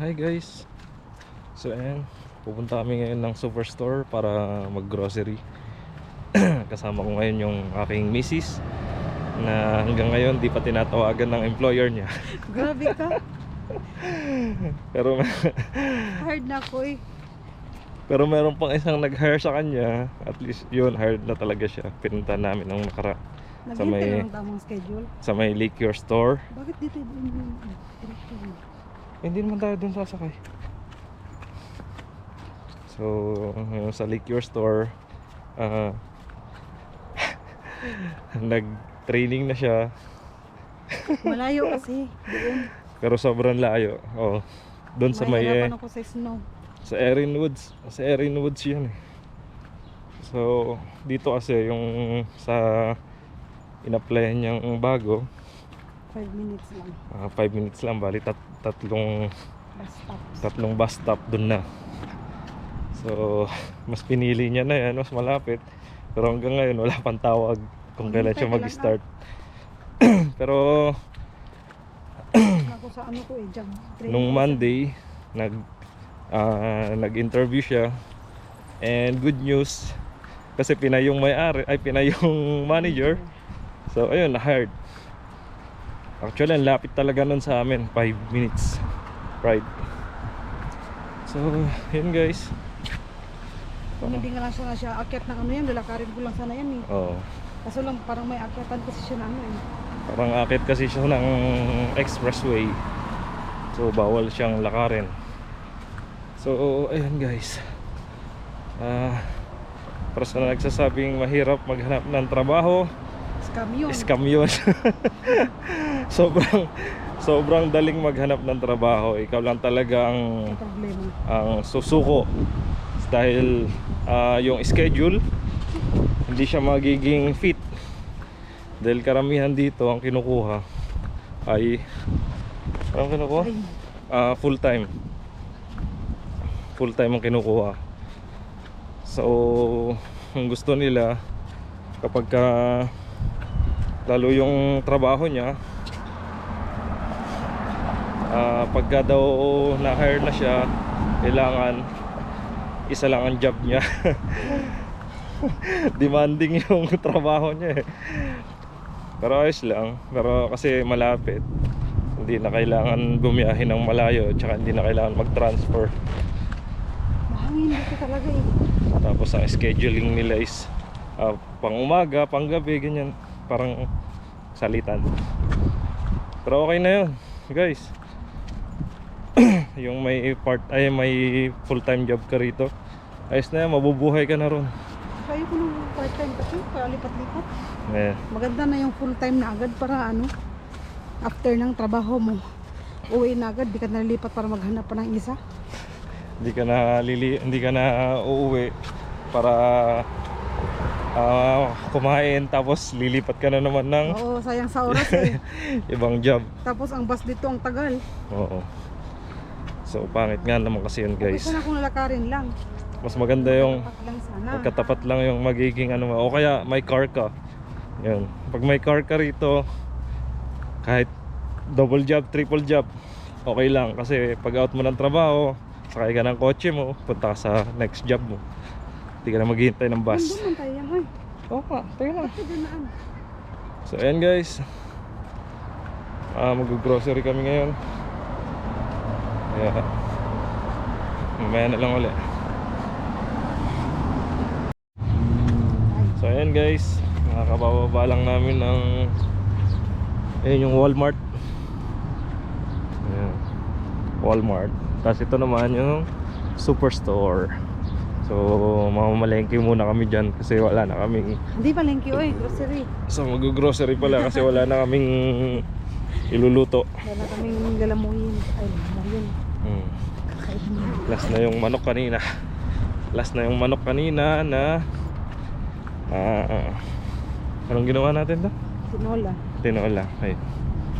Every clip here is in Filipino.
Hi guys. So ayan. Pupunta kami ngayon ng superstore para mag-grocery. Kasama ko ngayon yung aking misis Na hanggang ngayon di pa tinatawagan ng employer niya. Grabe ka. Pero Hard na ako eh. pero meron pang isang nag-hire sa kanya. At least yun hired na talaga siya. Pinunta namin ng nakara Sa Naghintay may- na ng tamang schedule. Sa may Lakeshore store. Bakit dito yung Hindi naman tayo dun sasakay. So, ngayon sa Lakeshore Store, ah, nag-training na siya, Malayo kasi. Doon. pero sobrang layo. Oh, doon sa may, eh, ako sa snow. sa Erin Woods, sa Erin Woods yun eh. So, dito kasi yung sa in-applyan niyang bago, 5 minutes lang. 5 minutes lang, bali tat tatlong Bus stop. tatlong bus stop dun na. So mas pinili niya na yan mas malapit. Pero hanggang ngayon wala pang tawag kung kailan siya mag-start. pero Ako sa ano ko eh, job training. nung Monday nag ah, nag-interview siya. And good news kasi pinay yung may-ari ay pinay yung manager. So ayun na-hired actually ang lapit talaga nun sa amin 5 minutes ride so yun guys Kung hindi nga lang sana siya akyat ng ano yan, lalakarin ko lang sana yan eh. Oo. Kaso lang parang may akyatan kasi siya na ano eh. Parang akit kasi siya ng expressway. So bawal siyang lakarin. So ayan guys. Ah para sa nagsasabing mahirap maghanap ng trabaho, Scam yun. scam yun. sobrang sobrang daling maghanap ng trabaho. Ikaw lang talaga ang ang susuko. Dahil ah, yung schedule hindi siya magiging fit. Dahil karamihan dito ang kinukuha ay ang kinukuha? Ay, Ah, full time full time ang kinukuha. So ang gusto nila kapag ka lalo yung trabaho niya ah, pagka daw na-hire na siya kailangan isa lang ang job niya. Demanding yung trabaho niya eh. Pero ayos lang. Pero kasi malapit. Hindi na kailangan bumiyahe ng malayo tsaka hindi na kailangan mag-transfer. Mahangin dito talaga eh. tapos ang scheduling nila is ah, pang umaga, pang gabi, ganyan. Parang salitan. Pero okay na yun guys yung may part ay may full time job ka rito ayos na yan, mabubuhay ka na ron Kaya ko nung part-time kasi, kaya lipat-lipat. eh, Maganda na yung full-time na agad para ano, after ng trabaho mo, uwi na agad, di ka nalilipat para maghanap pa ng isa. hindi ka na lili, hindi ka na uuwi para ah, kumain tapos lilipat ka na naman ng Oo, sayang sa oras eh. ibang job Tapos ang bus dito ang tagal. Oo. So pangit nga naman kasi yun Okay. guys. Sana kung lalakarin lang. Mas maganda yung Tapat lang sana. magkatapat lang yung magiging ano. O kaya may car ka. Yun. Pag may car ka rito, kahit double job, triple job, okay lang. Kasi pag out mo ng trabaho, sakay ka ng kotse mo, punta ka sa next job mo. Hindi ka na maghihintay ng bus. Nandun tayo yan, hoy. Oo nga, tayo din naan. So ayan guys. Ah, mag-grocery kami ngayon. Kaya mamaya na lang ulit. So ayan guys, nakakabababa lang namin ng ayun yung Walmart. Ayan. Walmart. Tapos ito naman yung Superstore. So mamamalengke muna kami dyan kasi wala na kaming Hindi pa lengke, oy. Grocery. So mag-grocery pala kasi wala na kaming iluluto. Wala kaming lalamuhin. Ay. Hmm. Kakainin mo. Last na yung manok kanina. Last na yung manok kanina na ah anong ginawa natin to? Tinola. Tinola. Ay.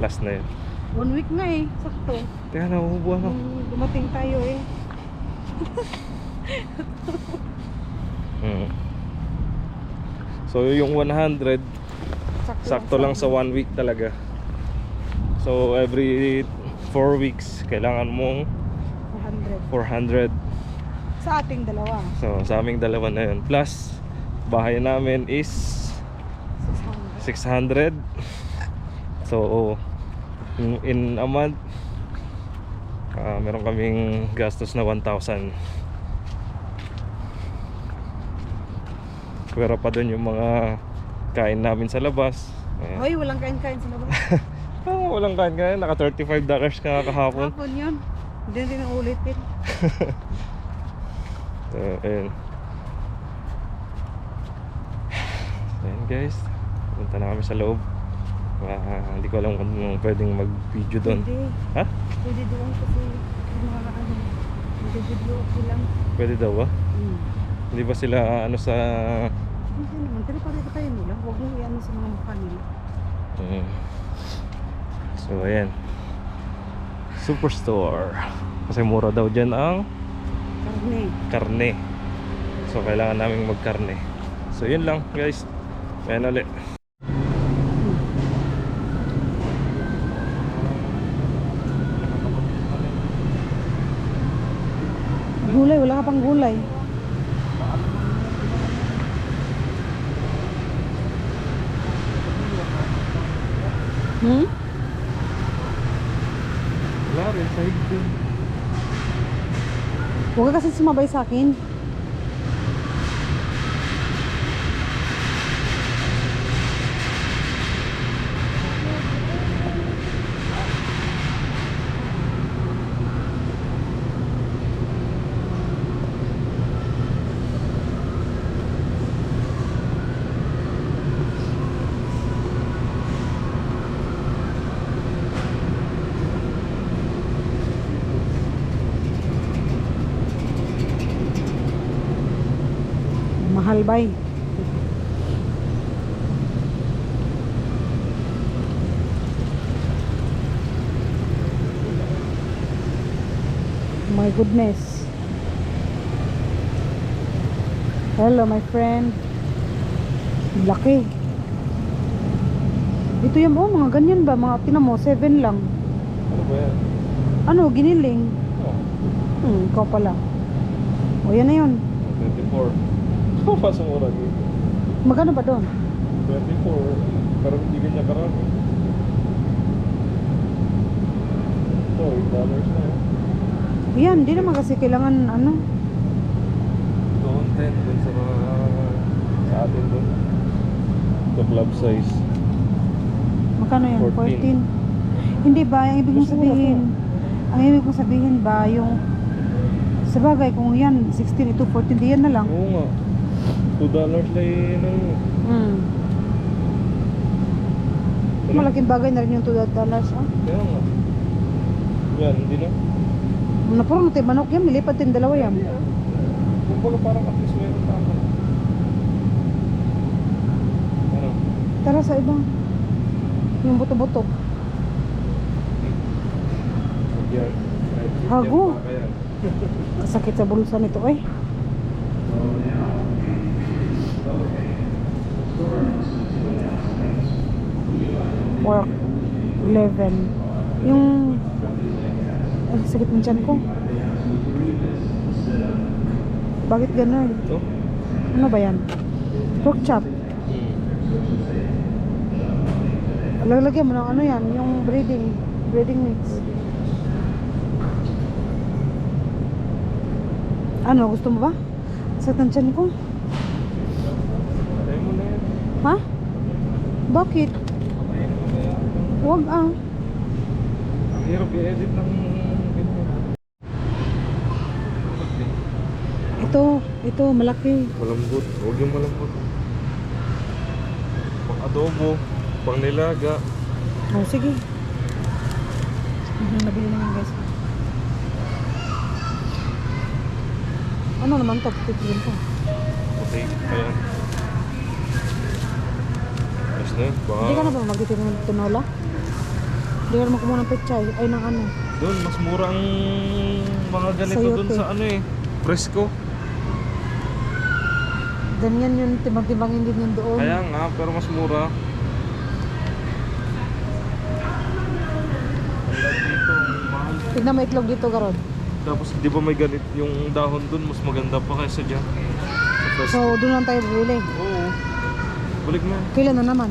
Last na yun. One week na eh. Sakto. Teka na, ubuhan ako. Nung dumating tayo eh. Hmm. So yung 100 Sakto, sakto lang sa one week talaga. So every 4 weeks kailangan mong 400. 400. Sa ating dalawa, So, sa aming dalawa na yun. Plus, bahay namin is 600. 600. So, in, in a month, ah, meron kaming gastos na 1,000. Pero pa doon yung mga kain namin sa labas. Ayan. Hoy, walang kain-kain sa labas. Ah, walang kain kain. Naka 35 dollars ka kahapon. Hapon yun. Hindi din ang ulitin. So, ayun. Ayun guys. Punta na kami sa loob. Ah, hindi ko alam kung pwedeng mag-video doon. Hindi. Ha? Pwede doon kasi mga ano, video lang. Pwede daw ba? Hmm. Hindi ba sila ano sa... Hindi naman, pero pareho tayo nila. Huwag mo iyan sa mga mukha nila. Mm. So ayan. Superstore. Kasi mura daw dyan ang Karne. karne. So kailangan namin magkarne. So yun lang guys. Ayan ulit. Gulay, wala ka pang gulay. Hmm? Wala rin, sahig din. Huwag ka kasi sumabay sa akin. Mahal bay. My goodness. Hello, my friend. Laki. Ito yung, oh, mga ganyan ba? Mga, tinan mo, 7 lang. Ano ba yan? Ano, giniling. Oh, Hmm, ikaw pala. O, yan na yun. 24. Pasang mura dito. Magkano ba doon? 24. Pero hindi ganyan karami. Ito, 8 dollars na yun. Yan, di naman kasi kailangan, ano, Doon 10, dun sa mga sa atin dun. Ito club size. Magkano yan? 14. 14. Hindi ba? Ang ibig mo na sabihin, ang ibig kong sabihin ba, yung, sa bagay, kung yan, 16, ito 14, di yan na lang. Oo nga. 2 dollars lang yun. ano. Hmm. Malaking bagay na rin yung 2 dollars. Ah. Kaya nga. Yan, hindi na. Napuro na tayo manok yan, nilipad din dalawa yan. Kung baga parang at least meron tama. Ano? Tara sa ibang. Yung buto-buto. Hago. Yan. Kasakit sa bulsa nito eh. Work. 11. Yung... Ay, sakit ng tiyan ko. Bakit ganun? Ito? Ano ba yan? Pork chop. Lalagyan mo ng ano yan, yung breading. Breading mix. Ano, gusto mo ba? Sakit ng tiyan ko. Ha? Bakit? Patayin mo na yan. Huwag ah. Ang hirap i-edit ng. Ito, ito, malaki. Malambot. Huwag yung malambot. Pang adobo. Pang nilaga. Oh, sige. Mhm, Nabili naman guys. Ano naman to? Titigil ko. Okay. Ayan. Ayos na yun. Baka Hindi ka na ba magtitigil ng tinola? Ka naman kumuha ng pechay. Ay, ng ano. doon mas murang mga ganito doon sa ano eh. Fresco. Ganyan yun, timbang-timbangin din yun doon. Kaya nga, pero mas mura. Tignan mo itlog dito, Garod. Tapos di ba may ganit yung dahon dun, mas maganda pa kaysa dyan. Sa. So, doon lang tayo bumili. Oo. Balik mo. Kailan na naman?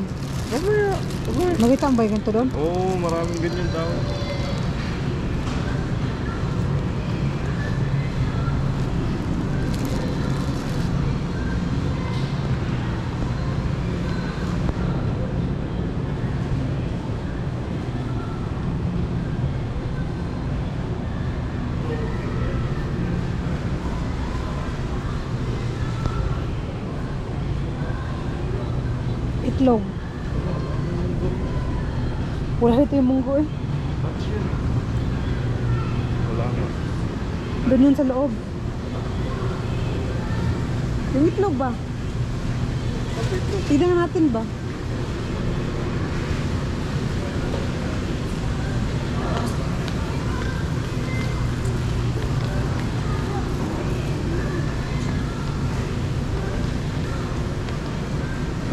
Mamaya. Mamaya. Nakita mo ba yung ganito doon? Oo, maraming ganyan dahon. Itlog. Munggo eh. Wala nga. Doon yun sa loob. Yung itlog ba? Tignan natin ba?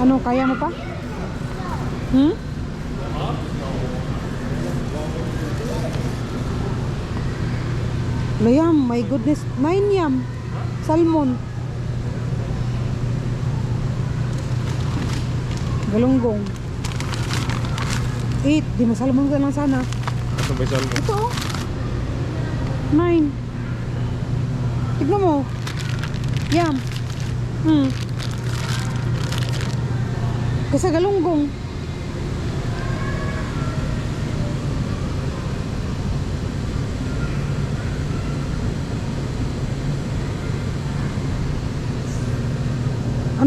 Ano, kaya mo pa? Hmm? My goodness. Nine yam. Salmon. Galunggong. Eight. Di na salmon ka lang sana. Ito may salmo. Ito oh. Nine. Tignan mo. Yam. Hmm. Kasi galunggong.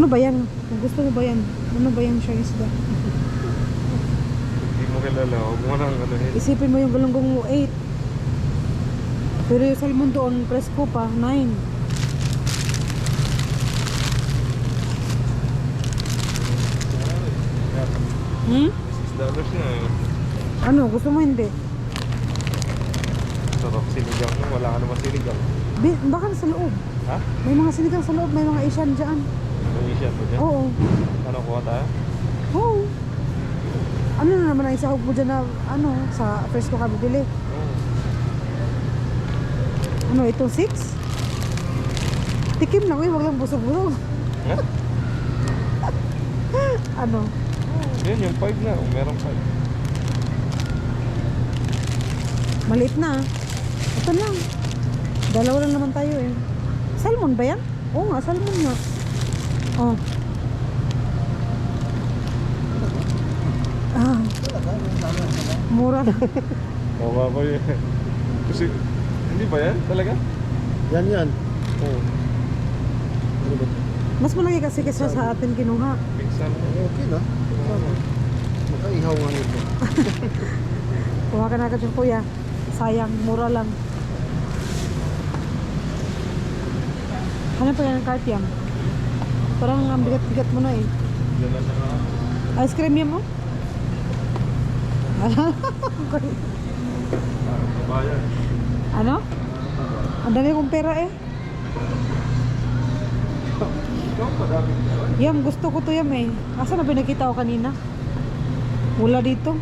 Ano ba yan? Gusto mo ba yan? Ano ba yan siya isda? Hindi mo kilala. Huwag mo nang ano yun. Isipin mo yung galunggong mo, 8. Pero yung salmon doon, presko pa, 9. Hmm? 6 dollars na eh. Ano, gusto mo hindi? Sarap sinigang mo. Wala ka naman sinigang. Bi- baka sa loob. Ha? May mga sinigang sa loob, may mga Asian dyan. May Asian ba dyan? Oo. Ano, kuha tayo? Oo. Ano na naman ang isahog mo dyan na, ano, sa presko ka bibili? Ano, ito 6? Tikim lang, eh, wag lang busog-busog. Ha? Ano? Yun, yung 5 na. Meron 5. Maliit na. Ito lang. Dalawa lang naman tayo eh. Salmon ba yan? Oo nga, salmon nga. Oh. Ah. Mura na. Mukha ko yun. Kasi, hindi ba yan? Talaga? Yan yan. Oo. Ano ba? Mas malaki kasi kesa sa atin kinuha. Pingsan. Okay na. Makaihaw nga nito. Kuha ka na agad yung kuya. Sayang, mura lang. Ano pa yan ang cart yan? Parang ang bigat-bigat mo na eh. Ice cream yan mo? Ano? Ang dami kong pera eh. Yam, gusto ko to yam eh. Asa na pinakita ko kanina? Wala dito.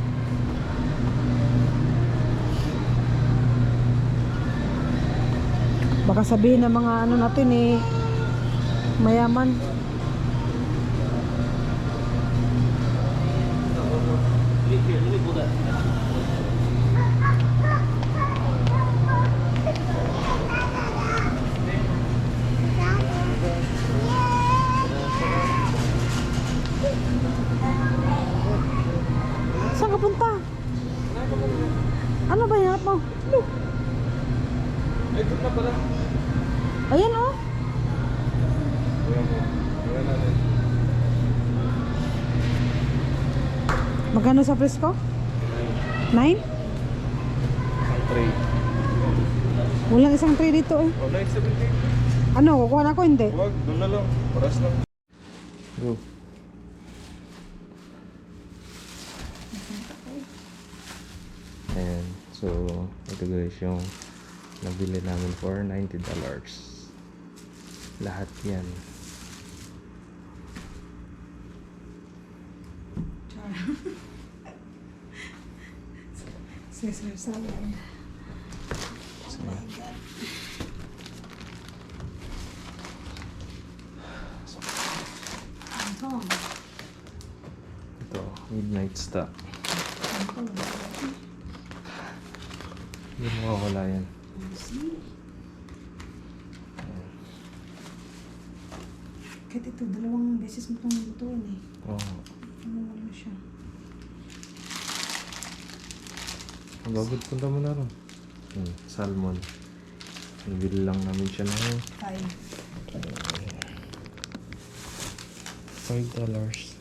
Baka sabihin ng mga ano natin eh, mayaman. Magkano sa presko? Nine? Isang tray. Walang isang tray dito eh. Oh, 970. Ano, kukuha na ako hindi. Huwag, doon na lang. Paras lang. Go. Ayan. So, ito guys yung nabili namin for $90. Lahat yan. Cesar salad. Salad. Ito. Ito, midnight star. Ito. Hindi mawawala yan. Kahit ito, dalawang beses mo itong lutuin eh. Oo. Oh. Ang bagod punta mo na ron. Hmm, salmon. Nabili lang namin siya ng Five. five dollars.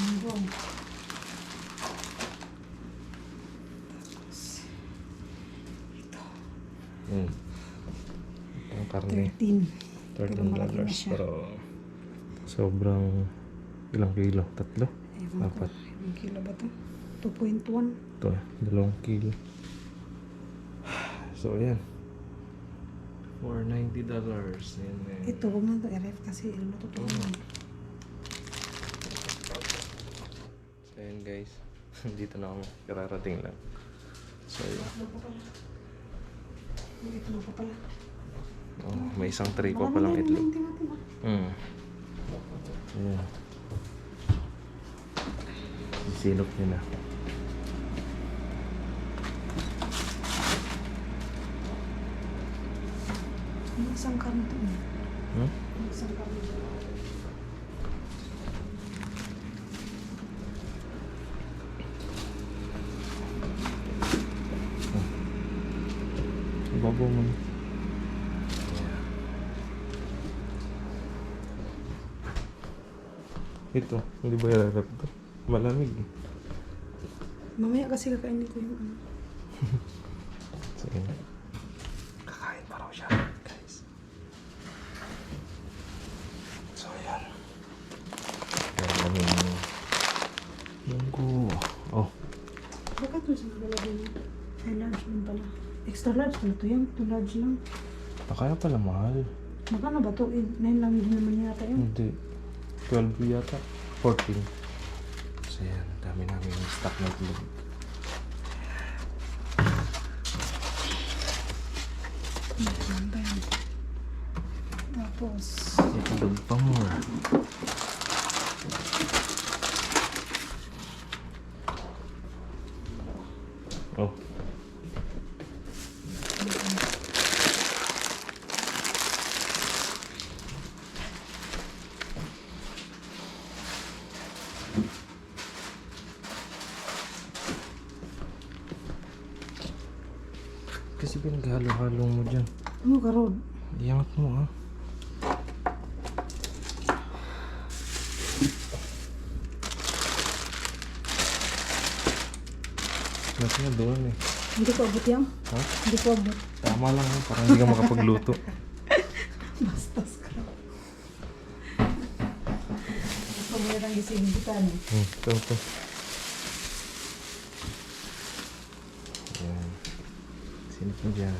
Mango. Hmm. Ang karne. 13. 13 Pero malaki na dollars. Pero sobrang ilang kilo? Tatlo? Ewan ko. Ilang kilo ba ito? 2.1. Ito, dalawang kilo. So, ayan. For 90 dollars. Ayan. Ito, huwag na ito i-ref kasi iluto to. So, ayan guys. Dito na ako. Kararating lang. So, ayan. Ito na pa pala. Oh, may isang tray pa palang itlog. yung tingnan, ah. Hmm. Ayan. Sinop niya na. Yung isang karne to. eh. Hmm? Yung isang karne. Ibabaw mo na. Ito, hindi ba ilalap to? Malamig eh. Mamaya kasi kakainin ko yung ano. Sige. Kakain pa raw siya, guys. So, ayan. Ayan namin yung munggo. Oh, Bakit ito sa nagalagay niya? Ay, large din pala. Extra large pala to yan. Two large lang. nakaya pala mahal. Magkano ba to? Eh, nine lang din naman yata yun. Hindi. 12 yata. 14. Ayan. Dami namin yung stock na itlog. Ano ba yan? Tapos, Itlog pa more. Oh. Kasi pinaghalo-halo mo dyan. ano karod? Iangat mo ah. Nasa nga doon eh. Hindi ko abot yan. Ha? Hindi ko abot. Tama lang ah, parang hindi ka makapagluto. Bastos ka. Gusto mo yung gising kita no? Hmm, ito, ito. Ayan. Sinip mo dyan. Sinabi. Sinabi sa dulo. Sa dulo.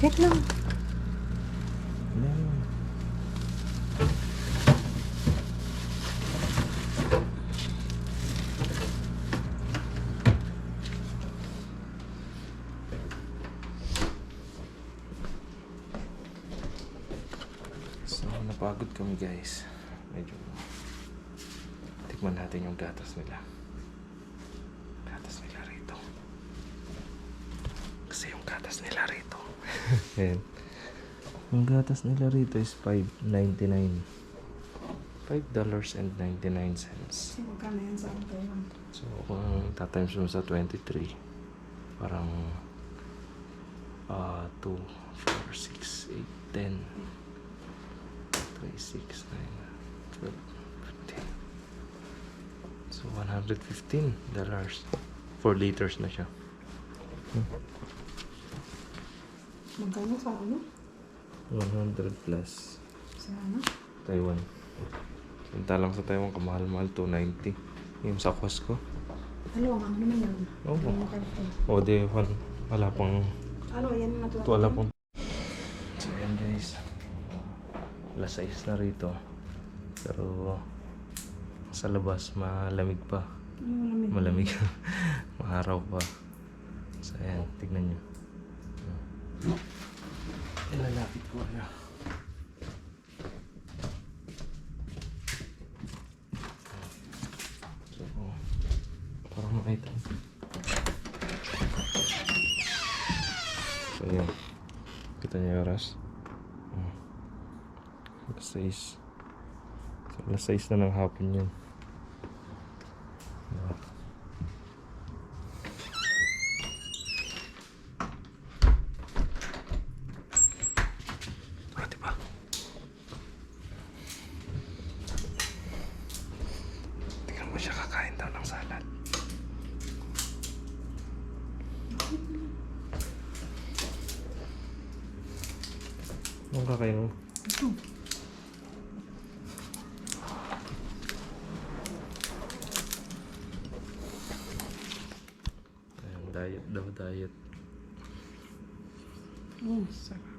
Check lang. So, napagod kami guys. Medyo tikman natin yung gatas nila. Gatas nila rito. Kasi yung gatas nila rito. Ayan. Yung gatas nila rito is $5.99. $5.99. Kasi magkano yan sa Taiwan? So, kung tatimes mo sa 23, parang uh, 2, 4, 6, 8, 10, 3, 6, 9, 12, 15. So, 115 dollars. 4 liters na siya. Magkano sa ano? 100 plus. Sa ano? Taiwan. Samantalang sa Taiwan, kamahal-mahal 290. Yung sa Costco. Dalawang ano naman yan? Oo. Karton. O, di, wala, wala pang Ano, yan na to. Ito wala pong... So yan guys. Alas 6 na rito. Pero sa labas malamig pa. Malamig. Malamig. Maaraw pa. So ayan, tignan nyo. Ilalapit ko na. So, parang makita. So, yun. Kita niyo yung oras? Hmm. Alas 6. So, alas 6 na ng hapon yun. Diba? Ah, diba? Tingnan mo siya kakain daw ng salad. Anong kakain mo? Ayan, diet daw, diet. Oh, sarap.